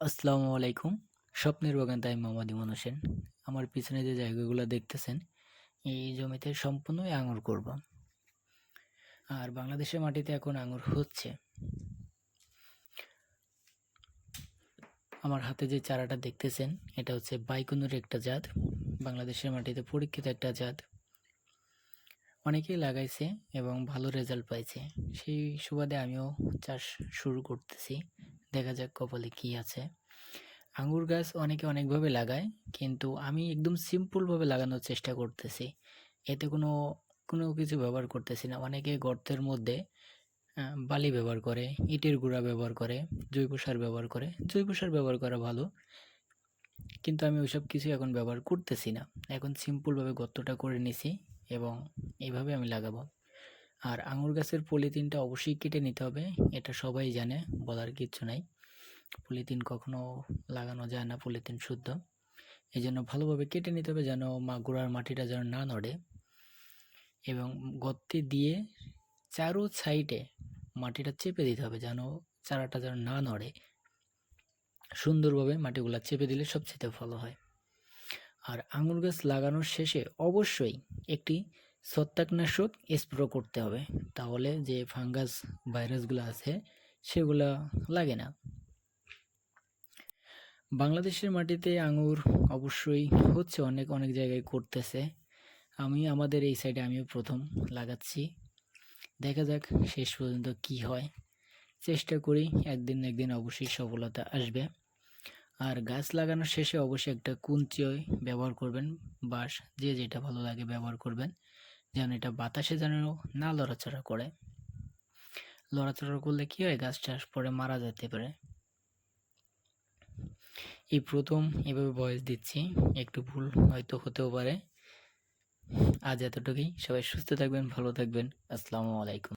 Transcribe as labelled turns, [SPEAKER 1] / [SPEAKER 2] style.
[SPEAKER 1] আসসালামু আলাইকুম। স্বপ্নের বাগান তাই মোহাম্মদ ইমন হোসেন। আমার পিছনে যে জায়গাগুলো দেখতেছেন, এই জমিতে সম্পূর্ণই আঙুর করব। আর বাংলাদেশের মাটিতে এখন আঙুর হচ্ছে। আমার হাতে যে চারাটা দেখতেছেন, এটা হচ্ছে বাইকুনুর একটা জাত। বাংলাদেশের মাটিতে পরীক্ষিত একটা জাত। অনেকেই লাগাইছে এবং ভালো রেজাল্ট পাইছে। সেই সুবাদে আমিও চাষ শুরু করতেছি। দেখা যাক কপালে কি আছে। আঙ্গুর গাছ অনেকে অনেকভাবে লাগায়, কিন্তু আমি একদম সিম্পলভাবে লাগানোর চেষ্টা করতেছি। এতে কোনো কোনো কিছু ব্যবহার করতেছি না। অনেকে গর্তের মধ্যে বালি ব্যবহার করে, ইটের গুঁড়া ব্যবহার করে, জৈব সার ব্যবহার করে। জৈব সার ব্যবহার করা ভালো, কিন্তু আমি ওইসব কিছু এখন ব্যবহার করতেছি না। এখন সিম্পলভাবে গর্তটা করে নিছি এবং এইভাবে আমি লাগাবো। আর আঙুর গাছের পলিথিনটা অবশ্যই কেটে নিতে হবে, এটা সবাই জানে, বলার কিচ্ছু নাই। পলিথিন কখনো লাগানো যায় না, পলিথিন শুদ্ধ। এই জন্য ভালোভাবে কেটে নিতে হবে যেন মা গোড়ার মাটিটা যেন না নড়ে এবং গর্তে দিয়ে চারো সাইডে মাটিটা চেপে দিতে হবে যেন চারাটা যেন না নড়ে। সুন্দরভাবে মাটিগুলো চেপে দিলে সবচেয়ে ভালো হয়। আর আঙুর গাছ লাগানোর শেষে অবশ্যই একটি ছত্রাকনাশক স্প্রে করতে হবে। তাহলে যে ফাঙ্গাস ভাইরাসগুলো আছে, সেগুলা লাগে না। বাংলাদেশের মাটিতে আঙুর অবশ্যই হচ্ছে অনেক অনেক জায়গায় করতেছে। আমি, আমাদের এই সাইডে আমিও প্রথম লাগাচ্ছি। দেখা যাক শেষ পর্যন্ত কি হয়। চেষ্টা করি একদিন একদিন অবশ্যই সফলতা আসবে। আর গাছ লাগানোর শেষে অবশ্যই একটা কুঞ্চি ব্যবহার করবেন, বাঁশ, যে যেটা ভালো লাগে ব্যবহার করবেন। যেন এটা বাতাসে যেন না লড়াচড়া করে। লড়াচড়া করলে কি হয়? গাছটা পরে মারা যেতে পারে। এই প্রথম এভাবে ভয়েস দিচ্ছি, একটু ভুল হয়তো হতেও পারে। আজ এতটুকুই। সবাই সুস্থ থাকবেন, ভালো থাকবেন। আসসালামু আলাইকুম।